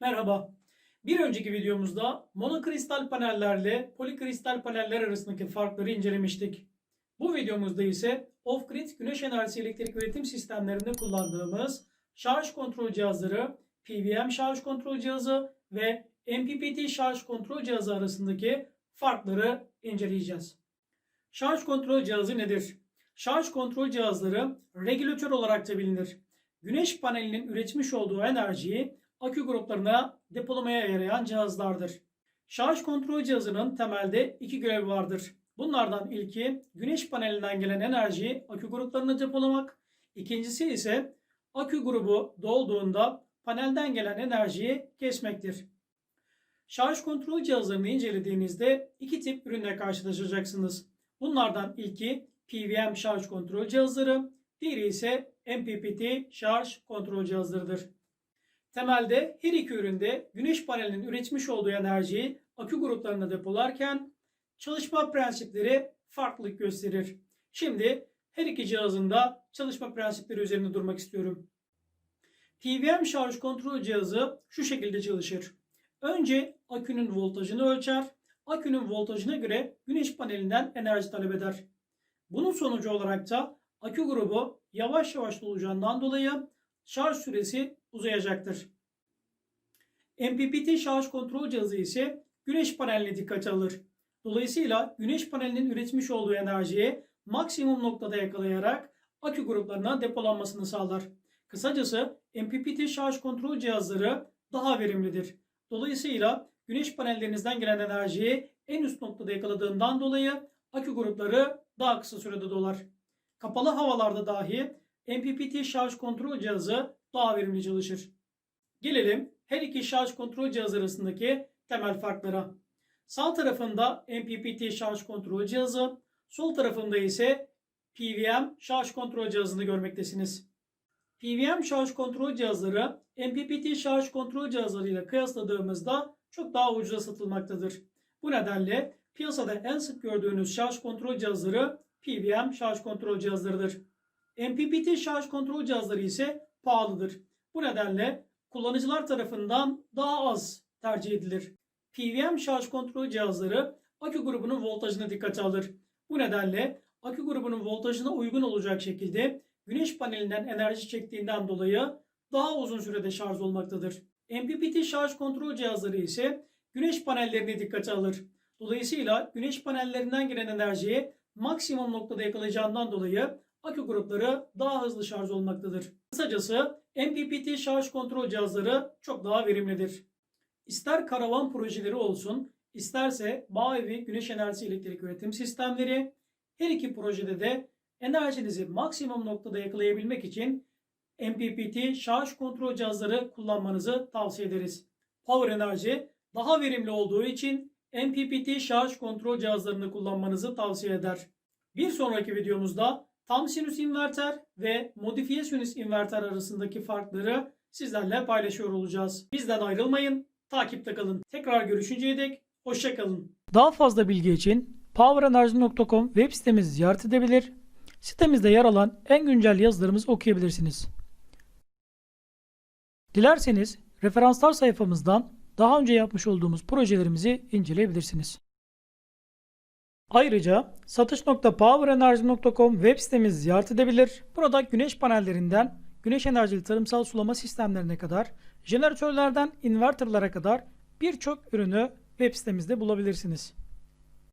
Merhaba. Bir önceki videomuzda monokristal panellerle polikristal paneller arasındaki farkları incelemiştik. Bu videomuzda ise off-grid güneş enerjisi elektrik üretim sistemlerinde kullandığımız şarj kontrol cihazları, PWM şarj kontrol cihazı ve MPPT şarj kontrol cihazı arasındaki farkları inceleyeceğiz. Şarj kontrol cihazı nedir? Şarj kontrol cihazları regülatör olarak da bilinir. Güneş panelinin üretmiş olduğu enerjiyi akü gruplarına depolamaya yarayan cihazlardır. Şarj kontrol cihazının temelde iki görevi vardır. Bunlardan ilki güneş panelinden gelen enerjiyi akü gruplarına depolamak. İkincisi ise akü grubu dolduğunda panelden gelen enerjiyi kesmektir. Şarj kontrol cihazlarını incelediğinizde iki tip ürünle karşılaşacaksınız. Bunlardan ilki PWM şarj kontrol cihazları, diğeri ise MPPT şarj kontrol cihazlarıdır. Temelde her iki üründe güneş panelinin üretmiş olduğu enerjiyi akü gruplarına depolarken çalışma prensipleri farklılık gösterir. Şimdi her iki cihazın da çalışma prensipleri üzerinde durmak istiyorum. PWM şarj kontrol cihazı şu şekilde çalışır. Önce akünün voltajını ölçer, akünün voltajına göre güneş panelinden enerji talep eder. Bunun sonucu olarak da akü grubu yavaş yavaş dolacağından dolayı şarj süresi uzayacaktır. MPPT şarj kontrol cihazı ise güneş paneline dikkate alır. Dolayısıyla güneş panelinin üretmiş olduğu enerjiyi maksimum noktada yakalayarak akü gruplarına depolanmasını sağlar. Kısacası MPPT şarj kontrol cihazları daha verimlidir. Dolayısıyla güneş panellerinizden gelen enerjiyi en üst noktada yakaladığından dolayı akü grupları daha kısa sürede dolar. Kapalı havalarda dahi MPPT şarj kontrol cihazı daha verimli çalışır. Gelelim her iki şarj kontrol cihazı arasındaki temel farklara. Sağ tarafında MPPT şarj kontrol cihazı, sol tarafında ise PWM şarj kontrol cihazını görmektesiniz. PWM şarj kontrol cihazları MPPT şarj kontrol cihazlarıyla kıyasladığımızda çok daha ucuza satılmaktadır. Bu nedenle piyasada en sık gördüğünüz şarj kontrol cihazları PWM şarj kontrol cihazlarıdır. MPPT şarj kontrol cihazları ise pahalıdır. Bu nedenle kullanıcılar tarafından daha az tercih edilir. PWM şarj kontrol cihazları akü grubunun voltajına dikkate alır. Bu nedenle akü grubunun voltajına uygun olacak şekilde güneş panelinden enerji çektiğinden dolayı daha uzun sürede şarj olmaktadır. MPPT şarj kontrol cihazları ise güneş panellerine dikkate alır. Dolayısıyla güneş panellerinden gelen enerjiyi maksimum noktada yakalayacağından dolayı akü grupları daha hızlı şarj olmaktadır. Kısacası MPPT şarj kontrol cihazları çok daha verimlidir. İster karavan projeleri olsun, isterse bağ evi güneş enerjisi elektrik üretim sistemleri, her iki projede de enerjinizi maksimum noktada yakalayabilmek için MPPT şarj kontrol cihazları kullanmanızı tavsiye ederiz. Power Enerji daha verimli olduğu için MPPT şarj kontrol cihazlarını kullanmanızı tavsiye eder. Bir sonraki videomuzda tam sinüs inverter ve modifiye sinüs inverter arasındaki farkları sizlerle paylaşıyor olacağız. Bizden ayrılmayın, takipte kalın. Tekrar görüşünceye dek hoşçakalın. Daha fazla bilgi için powerenerji.com web sitemizi ziyaret edebilir. Sitemizde yer alan en güncel yazılarımızı okuyabilirsiniz. Dilerseniz referanslar sayfamızdan daha önce yapmış olduğumuz projelerimizi inceleyebilirsiniz. Ayrıca satış.powerenerji.com web sitemizi ziyaret edebilir. Burada güneş panellerinden güneş enerjili tarımsal sulama sistemlerine kadar, jeneratörlerden inverterlara kadar birçok ürünü web sitemizde bulabilirsiniz.